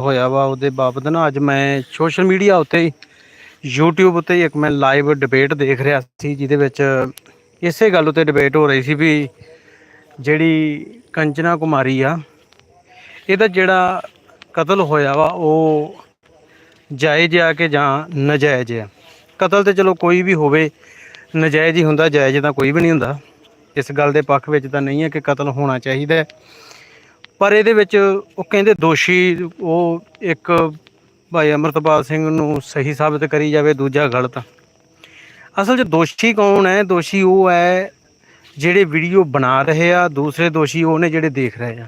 ਹੋਇਆ ਵਾ ਉਹਦੇ ਬਾਬਤ ਨਾ ਅੱਜ ਮੈਂ ਸੋਸ਼ਲ ਮੀਡੀਆ ਉੱਤੇ YouTube ਉੱਤੇ ਇੱਕ ਮੈਂ ਲਾਈਵ ਡਿਬੇਟ ਦੇਖ ਰਿਹਾ ਸੀ, ਜਿਹਦੇ ਵਿੱਚ ਇਸੇ ਗੱਲ ਉੱਤੇ ਡਿਬੇਟ ਹੋ ਰਹੀ ਸੀ ਵੀ ਜਿਹੜੀ ਕੰਚਨਾ ਕੁਮਾਰੀ ਆ, ਇਹਦਾ ਜਿਹੜਾ ਕਤਲ ਹੋਇਆ ਵਾ ਉਹ ਜਾਇਜ਼ ਆ ਕਿ ਜਾਂ ਨਜਾਇਜ਼ ਆ? ਕਤਲ ਤੇ ਚਲੋ ਕੋਈ ਵੀ ਹੋਵੇ, ਨਜਾਇਜ਼ ਹੀ ਹੁੰਦਾ, ਜਾਇਜ਼ ਤਾਂ ਕੋਈ ਵੀ ਨਹੀਂ ਹੁੰਦਾ। ਇਸ ਗੱਲ ਦੇ ਪੱਖ ਵਿੱਚ ਤਾਂ ਨਹੀਂ ਹੈ ਕਿ ਕਤਲ ਹੋਣਾ ਚਾਹੀਦਾ। ਪਰ ਇਹਦੇ ਵਿੱਚ ਉਹ ਕਹਿੰਦੇ ਦੋਸ਼ੀ ਉਹ ਇੱਕ ਭਾਈ ਅਮਰਤਪਾਲ ਸਿੰਘ ਨੂੰ ਸਹੀ ਸਾਬਤ ਕਰੀ ਜਾਵੇ, ਦੂਜਾ ਗਲਤ। ਅਸਲ 'ਚ ਦੋਸ਼ੀ ਕੌਣ ਹੈ? ਦੋਸ਼ੀ ਉਹ ਹੈ ਜਿਹੜੇ ਵੀਡੀਓ ਬਣਾ ਰਹੇ ਆ, ਦੂਸਰੇ ਦੋਸ਼ੀ ਉਹ ਨੇ ਜਿਹੜੇ ਦੇਖ ਰਹੇ ਆ।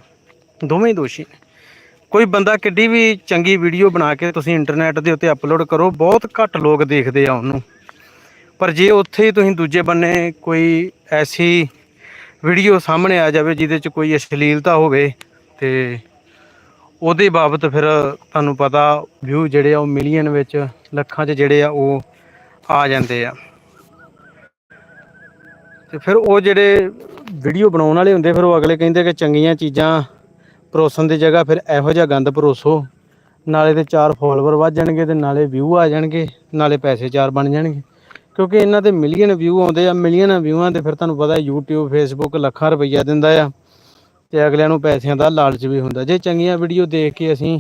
ਦੋਵੇਂ ਦੋਸ਼ੀ ਨੇ। ਕੋਈ ਬੰਦਾ ਕਿੱਡੀ ਵੀ ਚੰਗੀ ਵੀਡੀਓ ਬਣਾ ਕੇ ਤੁਸੀਂ ਇੰਟਰਨੈਟ ਦੇ ਉੱਤੇ ਅਪਲੋਡ ਕਰੋ, ਬਹੁਤ ਘੱਟ ਲੋਕ ਦੇਖਦੇ ਆ ਉਹਨੂੰ। ਪਰ ਜੇ ਉੱਥੇ ਹੀ ਤੁਸੀਂ ਦੂਜੇ ਬੰਨੇ ਕੋਈ ਐਸੀ ਵੀਡੀਓ ਸਾਹਮਣੇ ਆ ਜਾਵੇ ਜਿਹਦੇ 'ਚ ਕੋਈ ਅਸ਼ਲੀਲਤਾ ਹੋਵੇ ਤੇ ਉਹਦੇ ਬਾਬਤ ਫਿਰ ਤੁਹਾਨੂੰ ਪਤਾ ਵਿਊ ਜਿਹੜੇ ਆ ਉਹ ਮਿਲੀਅਨ ਵਿੱਚ, ਲੱਖਾਂ 'ਚ ਜਿਹੜੇ ਆ ਉਹ ਆ ਜਾਂਦੇ ਆ। ਤੇ ਫਿਰ ਉਹ ਜਿਹੜੇ ਵੀਡੀਓ ਬਣਾਉਣ ਵਾਲੇ ਹੁੰਦੇ, ਫਿਰ ਉਹ ਅਗਲੇ ਕਹਿੰਦੇ ਕਿ ਚੰਗੀਆਂ ਚੀਜ਼ਾਂ ਪਰੋਸਣ ਦੀ ਜਗ੍ਹਾ ਫਿਰ ਇਹੋ ਜਿਹਾ ਗੰਦ ਪਰੋਸੋ। ਨਾਲੇ ਤੇ ਚਾਰ ਫੋਲੋਵਰ ਵੱਧ ਜਾਣਗੇ ਤੇ ਨਾਲੇ ਵਿਊ ਆ ਜਾਣਗੇ, ਨਾਲੇ ਪੈਸੇ ਚਾਰ ਬਣ ਜਾਣਗੇ। ਕਿਉਂਕਿ ਇਹਨਾਂ ਦੇ ਮਿਲੀਅਨ ਵਿਊ ਆਉਂਦੇ ਆ ਮਿਲੀਅਨ ਵਿਊਆਂ ਤੇ ਫਿਰ ਤੁਹਾਨੂੰ ਪਤਾ YouTube, Facebook ਲੱਖਾਂ ਰੁਪਈਆ ਦਿੰਦਾ ਆ। ਤੇ ਅਗਲਿਆਂ ਨੂੰ ਪੈਸਿਆਂ ਦਾ ਲਾਲਚ ਵੀ ਹੁੰਦਾ। ਜੇ ਚੰਗੀਆਂ ਵੀਡੀਓ ਦੇਖ ਕੇ ਅਸੀਂ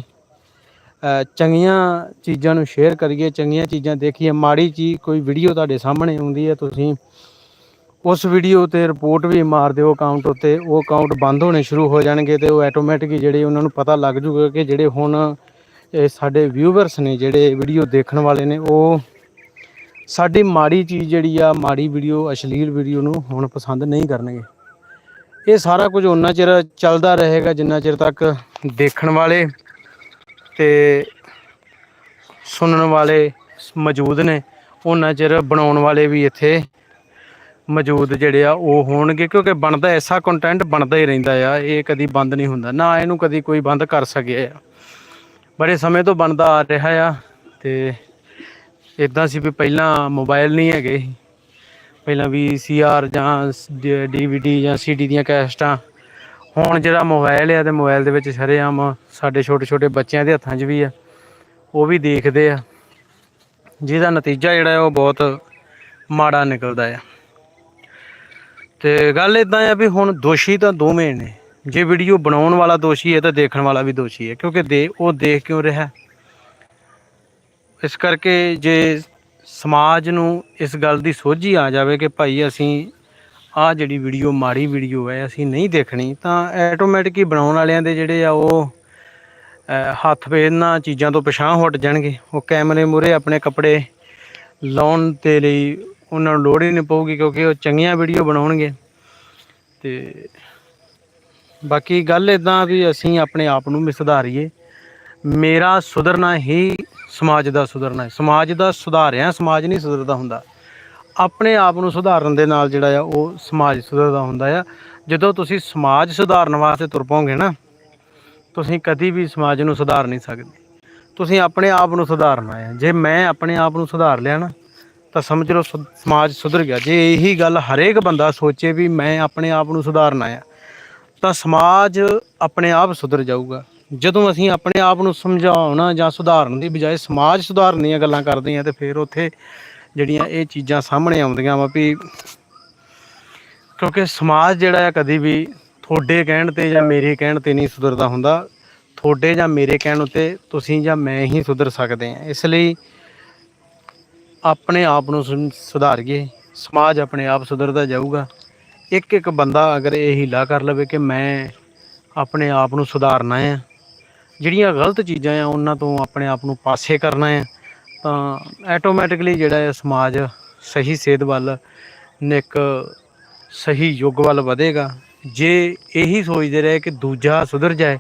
ਚੰਗੀਆਂ ਚੀਜ਼ਾਂ ਨੂੰ ਸ਼ੇਅਰ ਕਰੀਏ, ਚੰਗੀਆਂ ਚੀਜ਼ਾਂ ਦੇਖੀਏ, ਮਾੜੀ ਚੀਜ਼ ਕੋਈ ਵੀਡੀਓ ਤੁਹਾਡੇ ਸਾਹਮਣੇ ਆਉਂਦੀ ਹੈ, ਤੁਸੀਂ ਉਸ ਵੀਡੀਓ ਤੇ ਰਿਪੋਰਟ ਵੀ ਮਾਰ ਦਿਓ ਅਕਾਊਂਟ ਉੱਤੇ, ਉਹ ਅਕਾਊਂਟ ਬੰਦ ਹੋਣੇ ਸ਼ੁਰੂ ਹੋ ਜਾਣਗੇ ਤੇ ਉਹ ਆਟੋਮੈਟਿਕ ਜਿਹੜੇ ਉਹਨਾਂ ਨੂੰ ਪਤਾ ਲੱਗ ਜੂਗਾ ਕਿ ਜਿਹੜੇ ਹੁਣ ਇਹ ਸਾਡੇ ਵਿਊਵਰਸ ਨੇ, ਜਿਹੜੇ ਵੀਡੀਓ ਦੇਖਣ ਵਾਲੇ ਨੇ, ਉਹ ਸਾਡੀ ਮਾੜੀ ਚੀਜ਼ ਜਿਹੜੀ ਆ, ਮਾੜੀ ਵੀਡੀਓ ਅਸ਼ਲੀਲ ਵੀਡੀਓ ਨੂੰ ਹੁਣ ਪਸੰਦ ਨਹੀਂ ਕਰਨਗੇ। ਇਹ ਸਾਰਾ ਕੁਝ ਉਹਨਾਂ ਚਿਰ ਚੱਲਦਾ ਰਹੇਗਾ, ਜਿੰਨਾ ਚਿਰ ਤੱਕ ਦੇਖਣ ਵਾਲੇ ਤੇ ਸੁਣਨ ਵਾਲੇ ਮੌਜੂਦ ਨੇ ਉਹਨਾਂ ਚਿਰ ਬਣਾਉਣ ਵਾਲੇ ਵੀ ਇੱਥੇ ਮੌਜੂਦ ਜਿਹੜੇ ਆ, ਉਹ ਹੋਣਗੇ। ਕਿਉਂਕਿ ਬਣਦਾ ਐਸਾ ਕੰਟੈਂਟ ਬਣਦਾ ਹੀ ਰਹਿੰਦਾ ਆ, ਇਹ ਕਦੀ ਬੰਦ ਨਹੀਂ ਹੁੰਦਾ। ਨਾ ਇਹਨੂੰ ਕਦੀ ਕੋਈ ਬੰਦ ਕਰ ਸਕਿਆ ਆ। ਬੜੇ ਸਮੇਂ ਤੋਂ ਬਣਦਾ ਆ ਰਿਹਾ ਆ, ਤੇ ਇਦਾਂ ਸੀ ਵੀ ਪਹਿਲਾਂ ਮੋਬਾਈਲ ਨਹੀਂ ਹੈਗੇ ਸੀ। ਪਹਿਲਾਂ VCR ਜਾਂ DVD ਜਾਂ CD ਦੀਆਂ ਕੈਸਟਾਂ। ਹੁਣ ਜਿਹੜਾ ਮੋਬਾਈਲ ਆ ਤੇ ਮੋਬਾਈਲ ਦੇ ਵਿੱਚ ਸ਼ਰੇਆਮ ਸਾਡੇ ਛੋਟੇ ਛੋਟੇ ਬੱਚਿਆਂ ਦੇ ਹੱਥਾਂ 'ਚ ਵੀ ਆ। ਉਹ ਵੀ ਦੇਖਦੇ ਆ। ਜਿਹਦਾ ਨਤੀਜਾ ਜਿਹੜਾ ਉਹ ਬਹੁਤ ਮਾੜਾ ਨਿਕਲਦਾ ਆ। ਤੇ ਗੱਲ ਇਦਾਂ ਆ ਵੀ ਹੁਣ ਦੋਸ਼ੀ ਤਾਂ ਦੋਵੇਂ ਨੇ। ਜੇ ਵੀਡੀਓ ਬਣਾਉਣ ਵਾਲਾ ਦੋਸ਼ੀ ਹੈ ਤਾਂ ਦੇਖਣ ਵਾਲਾ ਵੀ ਦੋਸ਼ੀ ਹੈ। ਕਿਉਂਕਿ ਦੇ, ਉਹ ਦੇਖ ਕਿਉਂ ਰਿਹਾ? ਇਸ ਕਰਕੇ ਜੇ ਸਮਾਜ ਨੂੰ ਇਸ ਗੱਲ ਦੀ ਸੋਝੀ ਆ ਜਾਵੇ ਕਿ ਭਾਈ ਅਸੀਂ ਆਹ ਜਿਹੜੀ ਵੀਡੀਓ ਮਾੜੀ ਵੀਡੀਓ ਹੈ, ਅਸੀਂ ਨਹੀਂ ਦੇਖਣੀ, ਤਾਂ ਆਟੋਮੈਟਿਕ ਹੀ ਬਣਾਉਣ ਵਾਲਿਆਂ ਦੇ ਜਿਹੜੇ ਆ ਉਹ ਹੱਥ ਪੇ ਇਹਨਾਂ ਚੀਜ਼ਾਂ ਤੋਂ ਪਛਾਣ ਹਟ ਜਾਣਗੇ। ਉਹ ਕੈਮਰੇ ਮੂਰੇ ਆਪਣੇ ਕੱਪੜੇ ਲਾਉਣ ਦੇ ਲਈ ਉਹਨਾਂ ਨੂੰ ਲੋੜ ਹੀ ਨਹੀਂ ਪਊਗੀ ਕਿਉਂਕਿ ਉਹ ਚੰਗੀਆਂ ਵੀਡੀਓ ਬਣਾਉਣਗੇ। ਤੇ ਬਾਕੀ ਗੱਲ ਇਦਾਂ ਵੀ ਅਸੀਂ ਆਪਣੇ ਆਪ ਨੂੰ ਵੀ ਸੁਧਾਰੀਏ। ਮੇਰਾ ਸੁਧਰਨਾ ਹੀ ਸਮਾਜ ਦਾ ਸੁਧਰਨਾ ਹੈ। ਸਮਾਜ ਦਾ ਸੁਧਾਰਿਆ, ਸਮਾਜ ਨਹੀਂ ਸੁਧਰਦਾ ਹੁੰਦਾ। ਆਪਣੇ ਆਪ ਨੂੰ ਸੁਧਾਰਨ ਦੇ ਨਾਲ ਜਿਹੜਾ ਆ, ਉਹ ਸਮਾਜ ਸੁਧਰਦਾ ਹੁੰਦਾ ਆ। ਜਦੋਂ ਤੁਸੀਂ ਸਮਾਜ ਸੁਧਾਰਨ ਵਾਸਤੇ ਤੁਰ ਪਓਗੇ ਨਾ, ਤੁਸੀਂ ਕਦੀ ਵੀ ਸਮਾਜ ਨੂੰ ਸੁਧਾਰ ਨਹੀਂ ਸਕਦੇ। ਤੁਸੀਂ ਆਪਣੇ ਆਪ ਨੂੰ ਸੁਧਾਰਨਾ ਹੈ ਜੇ ਮੈਂ ਆਪਣੇ ਆਪ ਨੂੰ ਸੁਧਾਰ ਲਿਆ ਨਾ, ਤਾਂ ਸਮਝ ਲਓ ਸੁ- ਸਮਾਜ ਸੁਧਰ ਗਿਆ। ਜੇ ਇਹੀ ਗੱਲ ਹਰੇਕ ਬੰਦਾ ਸੋਚੇ ਵੀ ਮੈਂ ਆਪਣੇ ਆਪ ਨੂੰ ਸੁਧਾਰਨਾ ਆ ਤਾਂ ਸਮਾਜ ਆਪਣੇ ਆਪ ਸੁਧਰ ਜਾਊਗਾ। ਜਦੋਂ ਅਸੀਂ ਆਪਣੇ ਆਪ ਨੂੰ ਸਮਝਾਉਣਾ ਜਾਂ ਸੁਧਾਰਨ ਦੀ ਬਜਾਏ ਸਮਾਜ ਸੁਧਾਰਨ ਦੀਆਂ ਗੱਲਾਂ ਕਰਦੇ ਹਾਂ ਤੇ ਫਿਰ ਉੱਥੇ ਜਿਹੜੀਆਂ ਇਹ ਚੀਜ਼ਾਂ ਸਾਹਮਣੇ ਆਉਂਦੀਆਂ ਵਾ ਵੀ ਕਿਉਂਕਿ ਸਮਾਜ ਜਿਹੜਾ ਆ ਕਦੀ ਵੀ ਤੁਹਾਡੇ ਕਹਿਣ ਤੇ ਜਾਂ ਮੇਰੇ ਕਹਿਣ ਤੇ ਨਹੀਂ ਸੁਧਰਦਾ ਹੁੰਦਾ। ਤੁਹਾਡੇ ਜਾਂ ਮੇਰੇ ਕਹਿਣ ਉੱਤੇ ਤੁਸੀਂ ਜਾਂ ਮੈਂ ਹੀ ਸੁਧਰ ਸਕਦੇ ਹਾਂ। ਇਸ ਲਈ ਆਪਣੇ ਆਪ ਨੂੰ ਸੁਨ- ਸੁਧਾਰੀਏ। ਸਮਾਜ ਆਪਣੇ ਆਪ ਸੁਧਰਦਾ ਜਾਊਗਾ। ਇੱਕ ਇੱਕ ਬੰਦਾ ਅਗਰ ਇਹ ਹੀਲਾ ਕਰ ਲਵੇ ਕਿ ਮੈਂ ਆਪਣੇ ਆਪ ਨੂੰ ਸੁਧਾਰਨਾ ਹੈ ਜਿਹੜੀਆਂ ਗਲਤ ਚੀਜ਼ਾਂ ਆ, ਉਹਨਾਂ ਤੋਂ ਆਪਣੇ ਆਪ ਨੂੰ ਪਾਸੇ ਕਰਨਾ ਹੈ ਤਾਂ ਆਟੋਮੈਟਿਕਲੀ ਜਿਹੜਾ ਹੈ ਸਮਾਜ ਸਹੀ ਸੇਧ ਵੱਲ ਨਿਕ ਸਹੀ ਯੁੱਗ ਵੱਲ ਵਧੇਗਾ। ਜੇ ਇਹੀ ਸੋਚਦੇ ਰਹੇ ਕਿ ਦੂਜਾ ਸੁਧਰ ਜਾਏ,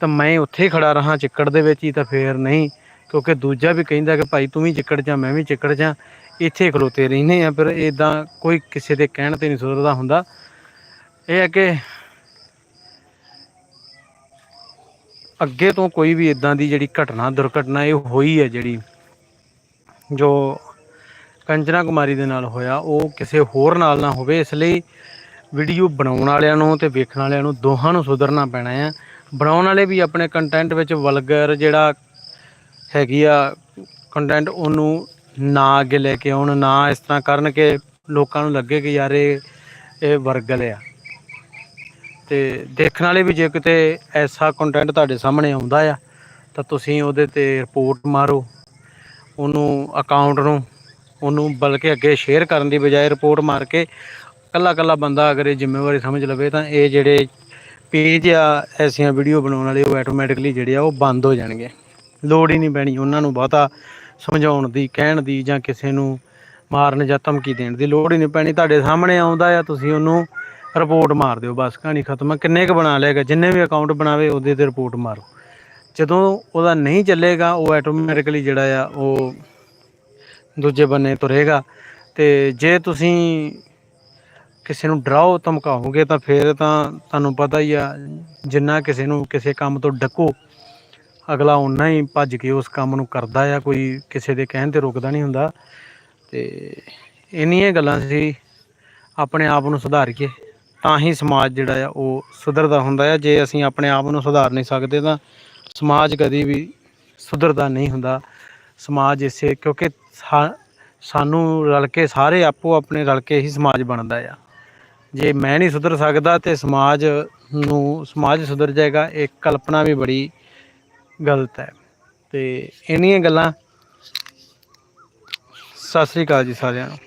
ਤਾਂ ਮੈਂ ਉੱਥੇ ਹੀ ਖੜਾ ਰਹਾ ਚਿੱਕੜ ਦੇ ਵਿੱਚ ਹੀ ਤਾਂ ਫੇਰ ਨਹੀਂ, ਕਿਉਂਕਿ ਦੂਜਾ ਵੀ ਕਹਿੰਦਾ ਕਿ ਭਾਈ ਤੂੰ ਵੀ ਚਿੱਕੜ ਜਾ ਮੈਂ ਵੀ ਚਿੱਕੜ ਜਾ, ਇੱਥੇ ਖਲੋਤੇ ਰਹਿੰਦੇ ਆ ਪਰ ਇਦਾਂ ਕੋਈ ਕਿਸੇ ਦੇ ਕਹਿਣ ਤੇ ਨਹੀਂ ਸੁਧਰਦਾ ਹੁੰਦਾ। ਇਹ ਹੈ ਕਿ ਅੱਗੇ ਤੋਂ ਕੋਈ ਵੀ ਇਦਾਂ ਦੀ ਜਿਹੜੀ ਘਟਨਾ, ਦੁਰਘਟਨਾ ਇਹ ਹੋਈ ਹੈ ਜਿਹੜੀ, ਜੋ ਕੰਜਨਾ ਕੁਮਾਰੀ ਦੇ ਨਾਲ ਹੋਇਆ, ਉਹ ਕਿਸੇ ਹੋਰ ਨਾਲ ਨਾ ਹੋਵੇ, ਇਸ ਲਈ ਵੀਡੀਓ ਬਣਾਉਣ ਵਾਲਿਆਂ ਨੂੰ ਤੇ ਵੇਖਣ ਵਾਲਿਆਂ ਨੂੰ ਦੋਹਾਂ ਨੂੰ ਸੁਧਰਨਾ ਪੈਣਾ ਆ ਬਣਾਉਣ ਵਾਲੇ ਵੀ ਆਪਣੇ ਕੰਟੈਂਟ ਵਿੱਚ ਵਲਗਰ ਜਿਹੜਾ ਹੈਗੀ ਆ ਕੰਟੈਂਟ ਉਹਨੂੰ ਨਾ ਅੱਗੇ ਲੈ ਕੇ ਆਉਣ, ਨਾ ਇਸ ਤਰ੍ਹਾਂ ਕਰਨ ਕਿ ਲੋਕਾਂ ਨੂੰ ਲੱਗੇ ਕਿ ਯਾਰ ਇਹ ਇਹ ਵਰਗਲ ਆ। ਤੇ ਦੇਖਣ ਵਾਲੇ ਵੀ ਜੇ ਕਿਤੇ ਐਸਾ ਕੰਟੈਂਟ ਤੁਹਾਡੇ ਸਾਹਮਣੇ ਆਉਂਦਾ ਆ, ਤਾਂ ਤੁਸੀਂ ਉਹਦੇ ਤੇ ਰਿਪੋਰਟ ਮਾਰੋ, ਉਹਨੂੰ ਅਕਾਊਂਟ ਨੂੰ, ਉਹਨੂੰ ਬਲਕਿ ਅੱਗੇ ਸ਼ੇਅਰ ਕਰਨ ਦੀ ਬਜਾਏ ਰਿਪੋਰਟ ਮਾਰ ਕੇ ਕੱਲਾ ਕੱਲਾ ਬੰਦਾ ਅਗਰ ਇਹ ਜ਼ਿੰਮੇਵਾਰੀ ਸਮਝ ਲਵੇ ਤਾਂ ਇਹ ਜਿਹੜੇ ਪੇਜ ਆ, ਐਸੀਆਂ ਵੀਡੀਓ ਬਣਾਉਣ ਵਾਲੇ ਉਹ ਆਟੋਮੈਟਿਕਲੀ ਜਿਹੜੇ ਆ ਉਹ ਬੰਦ ਹੋ ਜਾਣਗੇ। ਲੋੜ ਹੀ ਨਹੀਂ ਪੈਣੀ ਉਹਨਾਂ ਨੂੰ ਬਹੁਤਾ ਸਮਝਾਉਣ ਦੀ, ਕਹਿਣ ਦੀ ਜਾਂ ਕਿਸੇ ਨੂੰ ਮਾਰਨ ਜਾਂ ਧਮਕੀ ਦੇਣ ਦੀ ਲੋੜ ਹੀ ਨਹੀਂ ਪੈਣੀ। ਤੁਹਾਡੇ ਸਾਹਮਣੇ ਆਉਂਦਾ ਆ, ਤੁਸੀਂ ਉਹਨੂੰ ਰਿਪੋਰਟ ਮਾਰ ਦਿਓ, ਬਸ ਕਹਾਣੀ ਖਤਮ ਹੈ ਕਿੰਨੇ ਕ ਬਣਾ ਲਏਗਾ ਜਿੰਨੇ ਵੀ ਅਕਾਊਂਟ ਬਣਾਵੇ, ਉਹਦੇ ਤੇ ਰਿਪੋਰਟ ਮਾਰੋ। ਜਦੋਂ ਉਹਦਾ ਨਹੀਂ ਚੱਲੇਗਾ, ਉਹ ਆਟੋਮੈਟਿਕਲੀ ਜਿਹੜਾ ਆ, ਉਹ ਦੂਜੇ ਬੰਨੇ ਤੁਰੇਗਾ। ਤੇ ਜੇ ਤੁਸੀਂ ਕਿਸੇ ਨੂੰ ਡਰਾਓ, ਧਮਕਾਓਗੇ, ਤਾਂ ਫਿਰ ਤਾਂ ਤੁਹਾਨੂੰ ਪਤਾ ਹੀ ਆ, ਜਿੰਨਾ ਕਿਸੇ ਨੂੰ ਕਿਸੇ ਕੰਮ ਤੋਂ ਡੱਕੋ, ਅਗਲਾ ਉਨਾ ਹੀ ਭੱਜ ਕੇ ਉਸ ਕੰਮ ਨੂੰ ਕਰਦਾ ਆ, ਕੋਈ ਕਿਸੇ ਦੇ ਕਹਿਣ ਤੇ ਰੁਕਦਾ ਨਹੀਂ ਹੁੰਦਾ। ਤੇ ਇੰਨੀਆਂ ਗੱਲਾਂ ਸੀ, ਆਪਣੇ ਆਪ ਨੂੰ ਸੁਧਾਰੀਏ। ਤਾਂ ਹੀ ਸਮਾਜ ਜਿਹੜਾ ਆ ਉਹ ਸੁਧਰਦਾ ਹੁੰਦਾ ਆ। ਜੇ ਅਸੀਂ ਆਪਣੇ ਆਪ ਨੂੰ ਸੁਧਾਰ ਨਹੀਂ ਸਕਦੇ ਤਾਂ ਸਮਾਜ ਕਦੀ ਵੀ ਸੁਧਰਦਾ ਨਹੀਂ ਹੁੰਦਾ। ਸਮਾਜ ਇਸੇ ਕਿਉਂਕਿ ਸਾ- ਸਾਨੂੰ ਰਲ ਕੇ ਸਾਰੇ ਆਪੋ ਆਪਣੇ ਰਲ ਕੇ ਹੀ ਸਮਾਜ ਬਣਦਾ ਆ। ਜੇ ਮੈਂ ਨਹੀਂ ਸੁਧਰ ਸਕਦਾ ਤੇ ਸਮਾਜ ਨੂੰ, ਸਮਾਜ ਸੁਧਰ ਜਾਏਗਾ, ਇਹ ਕਲਪਨਾ ਵੀ ਬੜੀ ਗਲਤ ਹੈ। ਤੇ ਇੰਨੀਆਂ ਗੱਲਾਂ। ਸਤਿ ਸ੍ਰੀ ਅਕਾਲ ਜੀ ਸਾਰਿਆਂ ਨੂੰ।